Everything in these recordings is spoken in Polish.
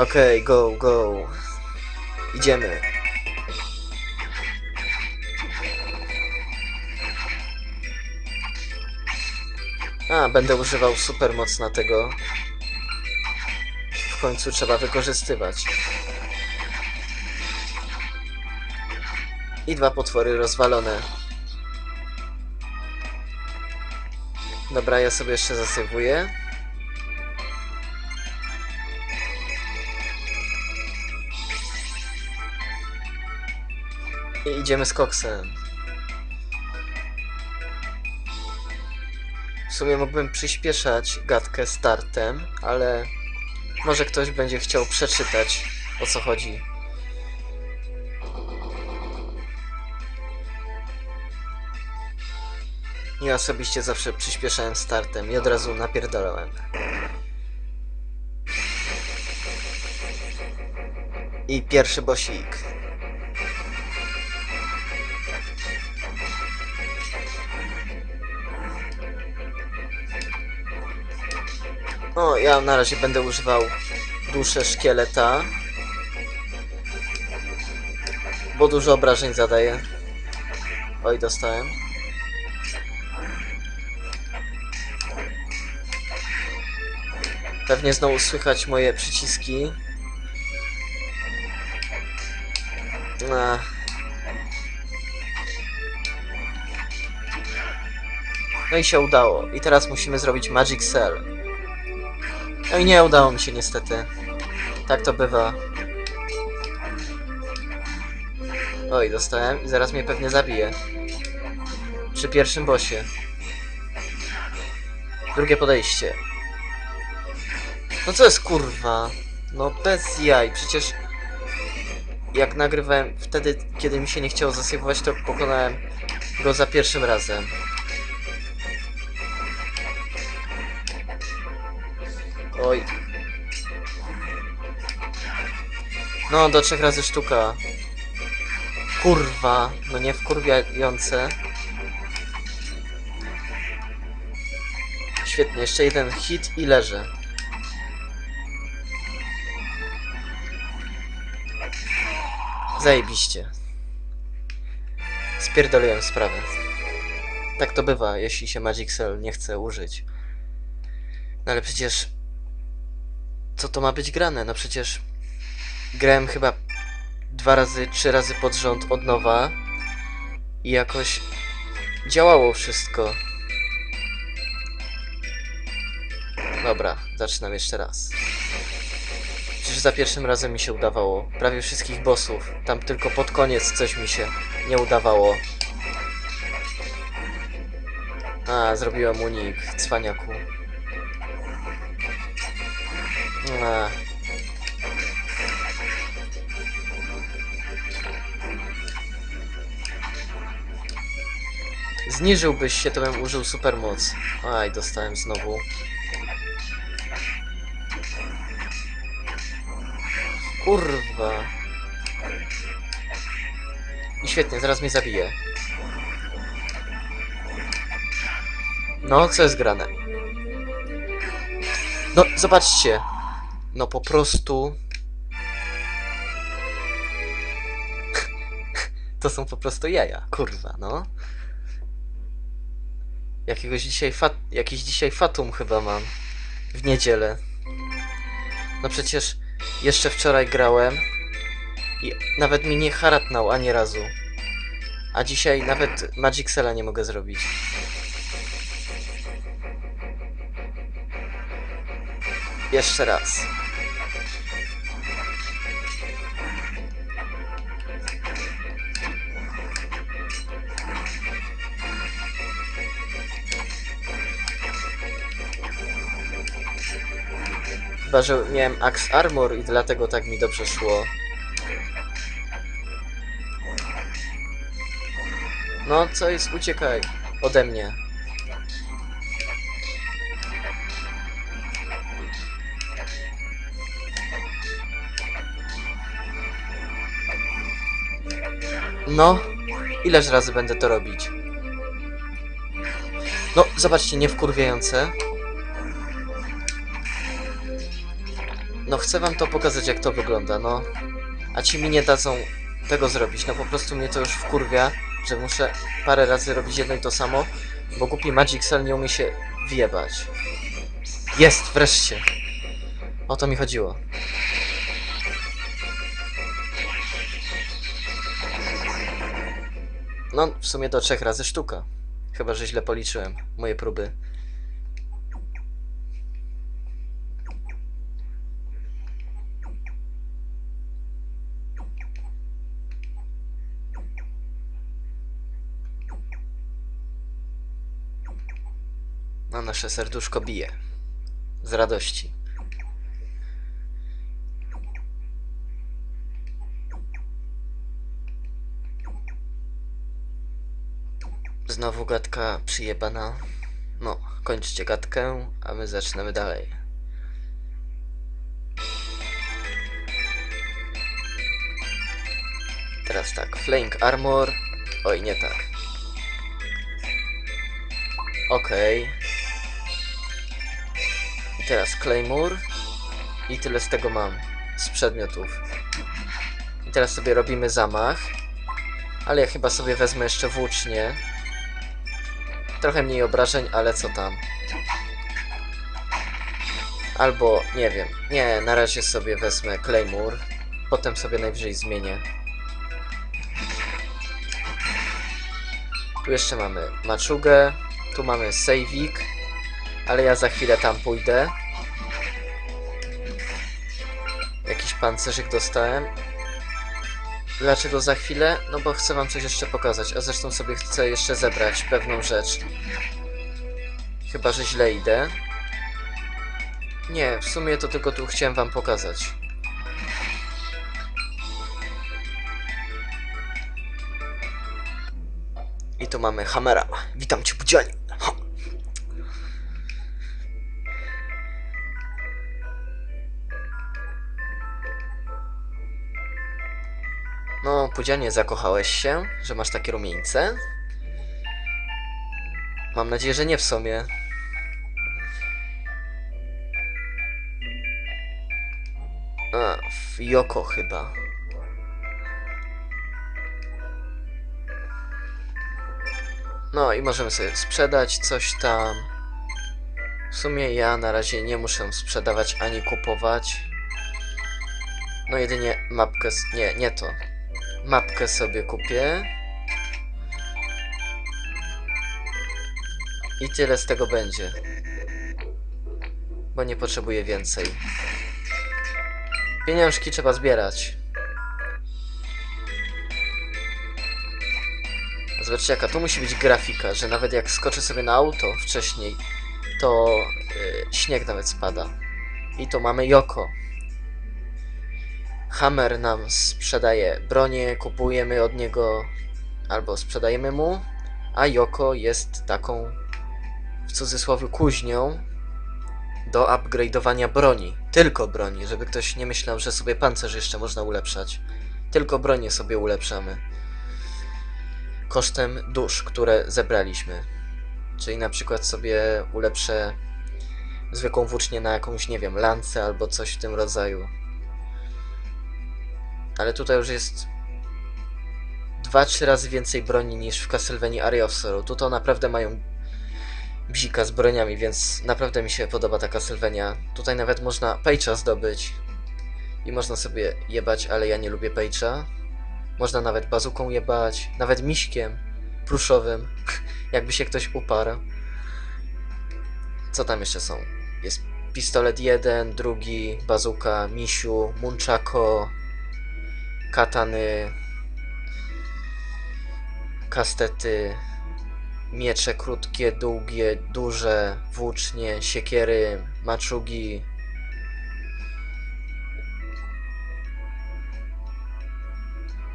Okej, go, go. Idziemy. A, będę używał supermoc na tego. W końcu trzeba wykorzystywać. I dwa potwory rozwalone. Dobra, ja sobie jeszcze zasywuję. I idziemy z koksem. W sumie mógłbym przyspieszać gadkę startem, ale może ktoś będzie chciał przeczytać o co chodzi. Ja osobiście zawsze przyspieszałem startem i od razu napierdalałem. I pierwszy bosik. O, ja na razie będę używał duszę szkieleta. Bo dużo obrażeń zadaje. Oj, dostałem. Pewnie znowu słychać moje przyciski. No i się udało. I teraz musimy zrobić Magic Cell. No i nie udało mi się niestety. Tak to bywa. Oj, dostałem i zaraz mnie pewnie zabije. Przy pierwszym bosie. Drugie podejście. No co jest kurwa? No bez jaj, przecież jak nagrywałem wtedy, kiedy mi się nie chciało zasypywać, to pokonałem go za pierwszym razem. Oj. No, do trzech razy sztuka. Kurwa, no nie wkurwiające. Świetnie, jeszcze jeden hit i leżę. Zajebiście. Spierdoliłem sprawę. Tak to bywa, jeśli się Magic Cell nie chce użyć. No ale przecież... Co to ma być grane? No przecież... Grałem chyba dwa razy, trzy razy pod rząd od nowa i jakoś działało wszystko. Dobra, zaczynam jeszcze raz. Przecież za pierwszym razem mi się udawało. Prawie wszystkich bossów. Tam tylko pod koniec coś mi się nie udawało. A, zrobiłem unik, cwaniaku. A. Zniżyłbyś się, to bym użył supermoc. Aj, dostałem znowu. Kurwa. I świetnie, zaraz mnie zabije. No, co jest grane? No, zobaczcie. No po prostu... To są po prostu jaja, kurwa, no. Jakiegoś dzisiaj fat... Jakiś dzisiaj fatum chyba mam. W niedzielę. No przecież jeszcze wczoraj grałem i nawet mi nie haratnął ani razu. A dzisiaj nawet Magic Cella nie mogę zrobić. Jeszcze raz. Chyba, że miałem Axe Armor i dlatego tak mi dobrze szło. No, co jest? Uciekaj ode mnie. No, ileż razy będę to robić? No, zobaczcie, nie chcę wam to pokazać, jak to wygląda, no. A ci mi nie dadzą tego zrobić. No po prostu mnie to już wkurwia, że muszę parę razy robić jedno i to samo, bo głupi Magic Cell nie umie się wjebać. Jest, wreszcie. O to mi chodziło. No, w sumie do trzech razy sztuka. Chyba, że źle policzyłem moje próby. No, nasze serduszko bije. Z radości. Znowu gadka przyjebana. No, kończcie gadkę, a my zaczynamy dalej. Teraz tak, Flank Armor. Oj, nie tak. Okej. I teraz Claymore. I tyle z tego mam. Z przedmiotów. I teraz sobie robimy zamach. Ale ja chyba sobie wezmę jeszcze włócznie. Trochę mniej obrażeń, ale co tam. Albo, nie wiem. Nie, na razie sobie wezmę Claymore. Potem sobie najwyżej zmienię. Tu jeszcze mamy maczugę. Tu mamy sejwik. Ale ja za chwilę tam pójdę. Jakiś pancerzyk dostałem. Dlaczego za chwilę? No bo chcę wam coś jeszcze pokazać, a zresztą sobie chcę jeszcze zebrać pewną rzecz. Chyba, że źle idę. Nie, w sumie to tylko tu chciałem wam pokazać. I tu mamy Hamera. Witam cię, budzianie. No, Pudzianie, zakochałeś się, że masz takie rumieńce? Mam nadzieję, że nie w sumie. A, w Yoko chyba. No i możemy sobie sprzedać coś tam. W sumie ja na razie nie muszę sprzedawać ani kupować. No jedynie mapkę... Nie, nie to. Mapkę sobie kupię. I tyle z tego będzie. Bo nie potrzebuję więcej. Pieniążki trzeba zbierać. Zobaczcie jaka tu musi być grafika, że nawet jak skoczę sobie na auto wcześniej, to yy, śnieg nawet spada. I to mamy Yoko. Hammer nam sprzedaje bronię, kupujemy od niego albo sprzedajemy mu, a Yoko jest taką w cudzysłowie kuźnią do upgrade'owania broni. Tylko broni, żeby ktoś nie myślał, że sobie pancerz jeszcze można ulepszać. Tylko bronię sobie ulepszamy. Kosztem dusz, które zebraliśmy. Czyli na przykład sobie ulepszę zwykłą włócznię na jakąś, nie wiem, lancę albo coś w tym rodzaju. Ale tutaj już jest 2-3 razy więcej broni niż w Castlevanii Area of Sorrow. Naprawdę mają bzika z broniami, więc naprawdę mi się podoba ta Castlevania. Tutaj nawet można Page'a zdobyć. I można sobie jebać, ale ja nie lubię Page'a. Można nawet bazuką jebać, nawet miśkiem pluszowym, jakby się ktoś uparł. Co tam jeszcze są? Jest pistolet jeden, drugi, bazuka, misiu, munchako, katany, kastety, miecze krótkie, długie, duże, włócznie, siekiery, maczugi.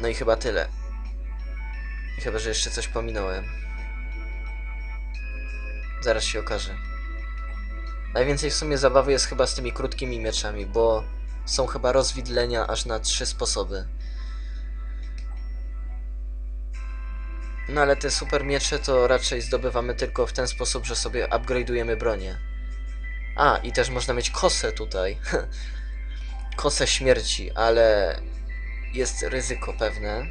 No i chyba tyle. Chyba, że jeszcze coś pominąłem. Zaraz się okaże. Najwięcej w sumie zabawy jest chyba z tymi krótkimi mieczami, bo są chyba rozwidlenia aż na trzy sposoby. No ale te super miecze to raczej zdobywamy tylko w ten sposób, że sobie upgrade'ujemy bronię. A, i też można mieć kosę tutaj. kosę śmierci, ale jest ryzyko pewne.